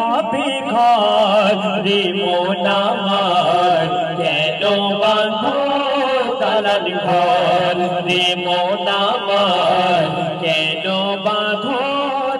হবে ঘর রে মন আমার, কেন বাঁধো দালান ঘর? রে মন আমার, কেন বাঁধো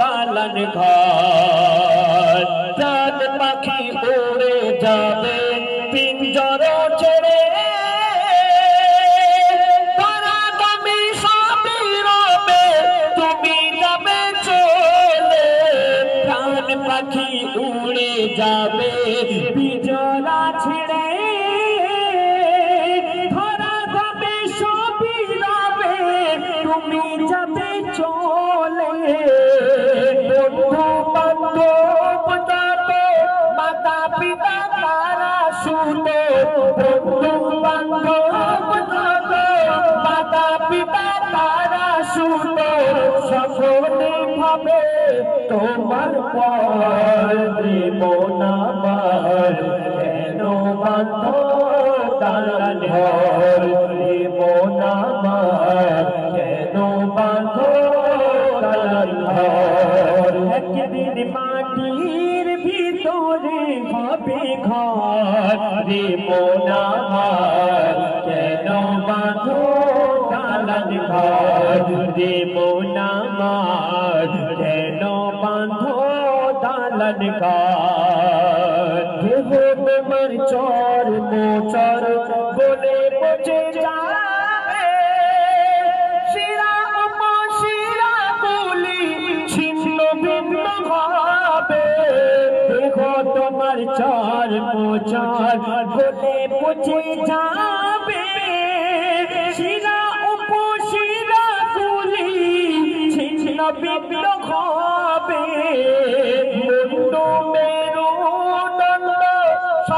দালান ঘর? চাঁদ পাখি উড়ে যাবে, পিঞ্জর ছেড়ে। পাখি যাবে পিঞ্জরা ছেড়ে ধরা যাবে, সবই রবে তুমি যাবে চলে। মাতা পিতা তারা মাতা পিতা তারা তোমার মন আমার কেন বান্ধ দালান ঘর মন আমার কেন বান্ধ দালান ঘর একদিন মাটির ভিতরে হবে ঘর রে মন আমার কেন বাঁধো দালান ঘর রে মন আমার কেন বাঁধো ঘর দেহ চর মোচর বলে পচে যাবে। শিরা উপশিরা গুলি ছিন্ন ভিন্ন দেখো তোমার চার মোচার বলে পচে যাবে। শিরা উপশিরা গুলি ছিন্ন ভিন্ন হবে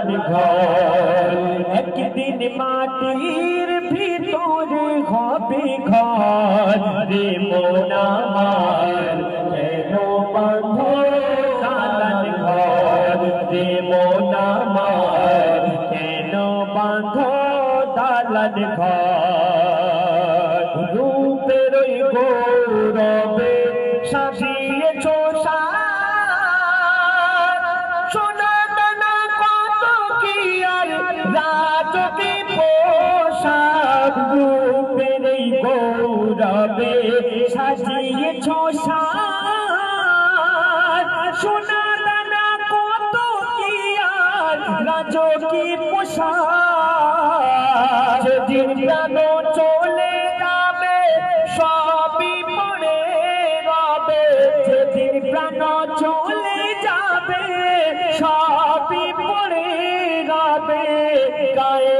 দালান ঘর একদিন মাটির ভিতরে হবে ঘর। রে মোনামার কেন বাঁধো দালান ঘর? রে মোনামার কেন বাঁধো দালান ঘর? রূপের গৌরবে সাজিয়েছ গৌরবে সাজিয়েছ সোনা দানা কত কি আর রাজকি পোশাক? যেদিন প্রাণ চলে যাবে, সবই পড়ে রবে। যেদিন প্রাণ চলে যাবে, সবই পড়ে রবে। গায়ে